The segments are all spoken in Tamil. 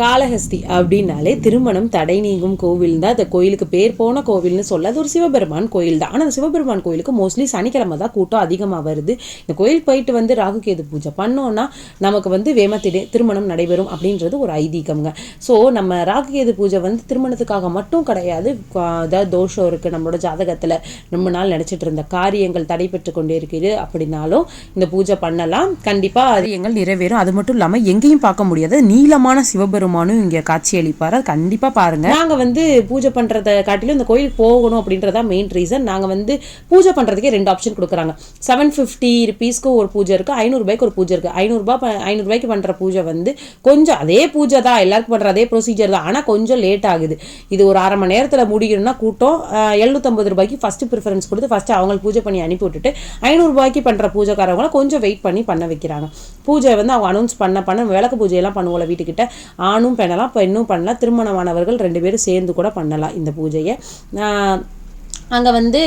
காளஹஸ்தி அப்படின்னாலே திருமணம் தடை நீங்கும் கோவில் தான். அந்த கோயிலுக்கு பேர் போன கோவில்னு சொல்ல அது ஒரு சிவபெருமான் கோயில் தான். ஆனால் அந்த சிவபெருமான் கோயிலுக்கு மோஸ்ட்லி சனிக்கிழமை தான் கூட்டம் அதிகமாக வருது. இந்த கோயில் போயிட்டு வந்து ராகுகேது பூஜை பண்ணோன்னா நமக்கு வந்து வேமத்திடே திருமணம் நடைபெறும் அப்படின்றது ஒரு ஐதீகம்ங்க. ஸோ நம்ம ராகுகேது பூஜை வந்து திருமணத்துக்காக மட்டும் கிடையாது. அதாவது தோஷம் இருக்குது நம்மளோட ஜாதகத்தில். ரொம்ப நாள் நினச்சிட்டு இருந்த காரியங்கள் தடைபெற்று கொண்டே இருக்குது. அப்படின்னாலும் இந்த பூஜை பண்ணலாம். கண்டிப்பாக காரியங்கள் நிறைவேறும். அது மட்டும் இல்லாமல் எங்கேயும் பார்க்க முடியாத. நீளமான சிவபெருமானும் இங்கே காட்சியளிப்பார் அது கண்டிப்பாக பாருங்கள் நாங்கள் வந்து பூஜை பண்ணுறதை காட்டிலும் இந்த கோயிலுக்கு போகணும் அப்படின்றதா மெயின் ரீசன் நாங்கள் வந்து பூஜை பண்ணுறதுக்கே ரெண்டு ஆப்ஷன் கொடுக்குறாங்க. செவன் ஃபிஃப்டி ருபீஸ்க்கு ஒரு பூஜை இருக்குது ஐநூறுரூபாய்க்கு ஒரு பூஜை இருக்குது ஐநூறுரூபா ஐநூறுரூபாய்க்கு பண்ணுற பூஜை வந்து கொஞ்சம் அதே பூஜை தான் எல்லாருக்கும் பண்ணுற அதே ப்ரொசீஜர் தான். ஆனால் கொஞ்சம் லேட் ஆகுது. இது ஒரு அரை மணி நேரத்தில் முடியணும்னா கூட்டம் எழுநூற்றம்பது ரூபாய்க்கு ஃபஸ்ட்டு ப்ரிஃபரன்ஸ் கொடுத்து ஃபஸ்ட்டு அவங்களுக்கு பூஜை பண்ணி அனுப்பி விட்டுட்டு ஐநூறுரூபாய்க்கு பண்ணுற பூஜைக்காரவங்கள கொஞ்சம் வெயிட் பண்ணி பண்ண வைக்கிறாங்க. பூஜை வந்து அவங்க அனௌன்ஸ் பண்ண பண்ண விளக்கு பூஜையெல்லாம் பண்ணுவோம்ல வீட்டுக்கிட்ட. ஆணும் பண்ணலாம் பெண்ணும் பண்ணலாம் திருமணமானவர்கள் ரெண்டு பேரும் சேர்ந்து கூட பண்ணலாம் இந்த பூஜையை. அங்கே வந்து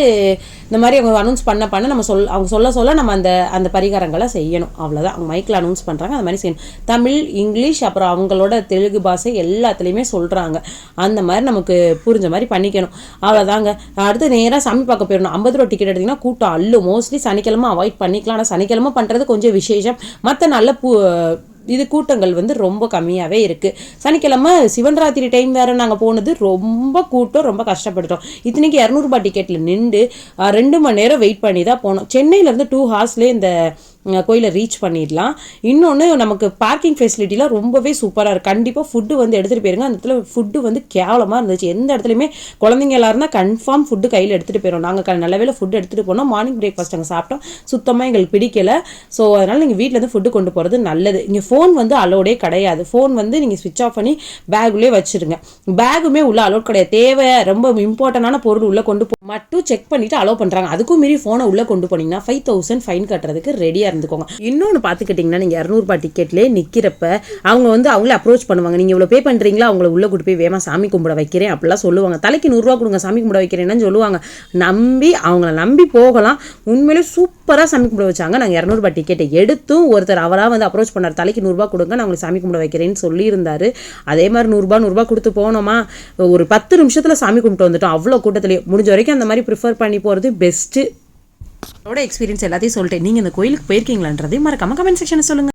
இந்த மாதிரி அவங்க அனௌன்ஸ் பண்ண பண்ண நம்ம சொல் அவங்க சொல்ல சொல்ல நம்ம அந்த அந்த பரிகாரங்களை செய்யணும். அவ்வளோதான் அவங்க மைக்கில் அனௌன்ஸ் பண்ணுறாங்க அந்த மாதிரி செய்யணும். தமிழ் இங்கிலீஷ் அப்புறம் அவங்களோட தெலுங்கு பாஷை எல்லாத்துலேயுமே சொல்கிறாங்க அந்த மாதிரி நமக்கு புரிஞ்ச மாதிரி பண்ணிக்கணும். அவ்வளோதாங்க அடுத்து நேராக சாமி பார்க்க போயிடணும். ஐம்பது ரூபா டிக்கெட் எடுத்திங்கன்னா கூட்டம் அல்லு மோஸ்ட்லி சனிக்கிழமை அவாய்ட் பண்ணிக்கலாம். ஆனால் சனிக்கிழமை பண்ணுறது கொஞ்சம் விசேஷம். மற்ற நல்ல பூ இது கூட்டங்கள் வந்து ரொம்ப கம்மியாகவே இருக்குது சனிக்கிழமை சிவன் ராத்திரி டைம் வேறு நாங்கள் போனது ரொம்ப கூட்டம் ரொம்ப கஷ்டப்பட்டுட்டோம். இத்தனைக்கு இரநூறுபா டிக்கெட்டில் நின்று ரெண்டு மணி நேரம் வெயிட் பண்ணி தான் போனோம் சென்னையிலேருந்து டூ ஹார்ஸ்லேயே இந்த கோயிலை ரீச் பண்ணிடலாம். இன்னொன்று நமக்கு பார்க்கிங் ஃபெசிலிட்டிலாம் ரொம்பவே சூப்பராக இருக்குது கண்டிப்பாக ஃபுட்டு வந்து எடுத்துகிட்டு போயிருங்க. அந்த இடத்துல ஃபுட்டு வந்து கேவலமாக இருந்துச்சு. எந்த இடத்துலையுமே குழந்தைங்க எல்லாரும் தான் கன்ஃபார்ம் ஃபுட்டு கையில் எடுத்துகிட்டு போயிடும் நாங்கள் நல்ல வேலை ஃபுட்டு எடுத்துகிட்டு போனோம். மார்னிங் பிரேக்ஃபாஸ்ட் அங்கே சாப்பிட்டோம். சுத்தமாக எங்களுக்கு பிடிக்கல. ஸோ அதனால் நீங்கள் வீட்டிலேருந்து ஃபுட்டு கொண்டு போகிறது நல்லது. இங்கே ஃபோன் வந்து அலோடே கிடையாது. ஃபோன் வந்து நீங்கள் ஸ்விட்ச் ஆஃப் பண்ணி பேக்குள்ளே வச்சுருங்க. பேகுமே உள்ள அலோட் கிடையாது. தேவை ரொம்ப இம்பார்ட்டண்டான பொருள் உள்ளே கொண்டு போ மட்டும் செக் பண்ணிவிட்டு அலோவ் பண்ணுறாங்க அதுக்கும் மீறி ஃபோனை உள்ளே கொண்டு போனீங்கன்னா ஃபைவ் தௌசண்ட் ஃபைன் கட்டுறதுக்கு ரெடியாக இருந்துக்கோங்க. இன்னொன்று பார்த்துக்கிட்டிங்கன்னா நீங்கள் இரநூறுபா டிக்கெட்லேயே நிற்கிறப்ப அவங்க வந்து அவங்களே அப்ரோச் பண்ணுவாங்க. நீங்கள் இவ்வளோ பே பண்ணுறீங்களா அவங்கள உள்ளே கூட்டு போய் வேமா சாமி கும்பிட வைக்கிறேன் அப்படிலாம் சொல்லுவாங்க. தலைக்கு நூறுரூவா கொடுங்க சாமி கும்பிட வைக்கிறேன்னு சொல்லுவாங்க. நம்பி அவங்கள நம்பி போகலாம். உண்மையிலே சூப்பராக சாமி கும்பிட வச்சாங்க. நாங்கள் இரநூறுபா டிக்கெட்டை எடுத்தும் ஒருத்தர் அவராக வந்து அப்ரோச் பண்ணார். தலைக்கு நூறுரூவா கொடுங்க நான் உங்களுக்கு சாமி கும்பிட வைக்கிறேன்னு சொல்லியிருந்தார். அதே மாதிரி நூறுரூபா நூறுரூவா கொடுத்து போனோமா? ஒரு பத்து நிமிஷத்தில் சாமி கும்பிட்டு வந்துட்டோம். அவ்வளோ கூட்டத்துலேயே. முடிஞ்ச வரைக்கும் அந்த மாதிரி ப்ரிஃபர் பண்ணி போகிறது பெஸ்ட்டு எக்ஸ்பீரியன்ஸ் எல்லாத்தையும் சொல்லிட்டேன். நீங்கள் இந்த கோயிலுக்கு போயிருக்கீங்களான்றதையும் மறக்காம கமெண்ட் செக்ஷனை சொல்லுங்கள்